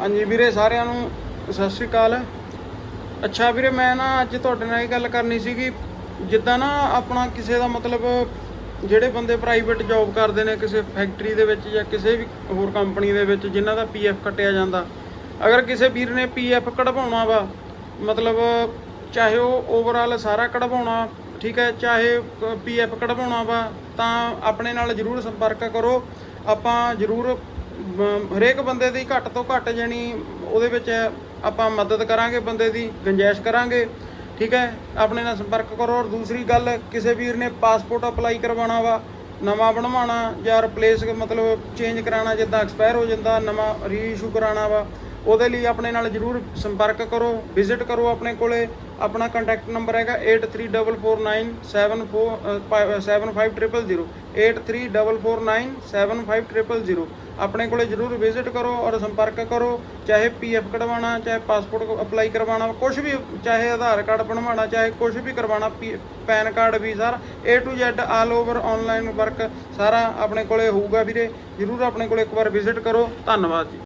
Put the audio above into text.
ਹਾਂਜੀ ਵੀਰੇ, ਸਾਰਿਆਂ ਨੂੰ ਸਤਿ ਸ਼੍ਰੀ ਅਕਾਲ। ਅੱਛਾ ਵੀਰੇ, ਮੈਂ ਨਾ ਅੱਜ ਤੁਹਾਡੇ ਨਾਲ ਇਹ ਗੱਲ ਕਰਨੀ ਸੀਗੀ, ਜਿੱਦਾਂ ਨਾ ਆਪਣਾ ਕਿਸੇ ਦਾ ਮਤਲਬ ਜਿਹੜੇ ਬੰਦੇ ਪ੍ਰਾਈਵੇਟ ਜੌਬ ਕਰਦੇ ਨੇ, ਕਿਸੇ ਫੈਕਟਰੀ ਦੇ ਵਿੱਚ ਜਾਂ ਕਿਸੇ ਵੀ ਹੋਰ ਕੰਪਨੀ ਦੇ ਵਿੱਚ, ਜਿਨ੍ਹਾਂ ਦਾ ਪੀਐਫ ਕੱਟਿਆ ਜਾਂਦਾ। ਅਗਰ ਕਿਸੇ ਵੀਰ ਨੇ ਪੀਐਫ ਕਢਵਾਉਣਾ ਵਾ, ਮਤਲਬ ਚਾਹੇ ਉਹ ਓਵਰਆਲ ਸਾਰਾ ਕਢਵਾਉਣਾ, ਠੀਕ ਹੈ, ਚਾਹੇ ਪੀਐਫ ਕਢਵਾਉਣਾ ਵਾ, ਤਾਂ ਆਪਣੇ ਨਾਲ ਜਰੂਰ ਸੰਪਰਕ ਕਰੋ। ਆਪਾਂ ਜਰੂਰ ਹਰੇਕ ਬੰਦੇ ਦੀ ਘੱਟ ਤੋਂ ਘੱਟ ਜਾਣੀ ਉਹਦੇ ਵਿੱਚ ਆਪਾਂ ਮਦਦ ਕਰਾਂਗੇ ਬੰਦੇ ਦੀ, ਗੁੰਜਾਇਸ਼ ਕਰਾਂਗੇ, ਠੀਕ ਹੈ? ਆਪਣੇ ਨਾਲ ਸੰਪਰਕ ਕਰੋ। ਔਰ ਦੂਸਰੀ ਗੱਲ, ਕਿਸੇ ਵੀਰ ਨੇ ਪਾਸਪੋਰਟ ਅਪਲਾਈ ਕਰਵਾਉਣਾ ਵਾ, ਨਵਾਂ ਬਣਵਾਉਣਾ ਜਾਂ ਰਿਪਲੇਸ ਮਤਲਬ ਚੇਂਜ ਕਰਾਉਣਾ ਜਿੱਦਾਂ ਐਕਸਪਾਇਰ ਹੋ ਜਾਂਦਾ, ਨਵਾਂ ਰੀਇਸ਼ੂ ਕਰਾਉਣਾ ਵਾ, ਉਹਦੇ ਲਈ ਆਪਣੇ ਨਾਲ ਜਰੂਰ ਸੰਪਰਕ ਕਰੋ ਵਿਜ਼ਿਟ ਕਰੋ ਆਪਣੇ ਕੋਲੇ। ਆਪਣਾ ਕੰਟੈਕਟ ਨੰਬਰ ਹੈਗਾ 8344974750 8344974750 ਆਪਣੇ ਕੋਲੇ ਜਰੂਰ ਵਿਜ਼ਿਟ ਕਰੋ ਔਰ ਸੰਪਰਕ ਕਰੋ, ਚਾਹੇ ਪੀਐਫ ਕਢਵਾਉਣਾ, ਚਾਹੇ ਪਾਸਪੋਰਟ ਅਪਲਾਈ ਕਰਵਾਉਣਾ ਕੁਝ ਵੀ, ਚਾਹੇ ਆਧਾਰ ਕਾਰਡ ਬਣਵਾਉਣਾ, ਚਾਹੇ ਕੁਝ ਵੀ ਕਰਵਾਉਣਾ PAN card we sir A to Z all over online work ਸਾਰਾ ਆਪਣੇ ਕੋਲੇ ਹੋਊਗਾ ਵੀਰੇ। ਜਰੂਰ ਆਪਣੇ ਕੋਲੇ ਇੱਕ ਵਾਰ ਵਿਜ਼ਿਟ ਕਰੋ। ਧੰਨਵਾਦ ਜੀ।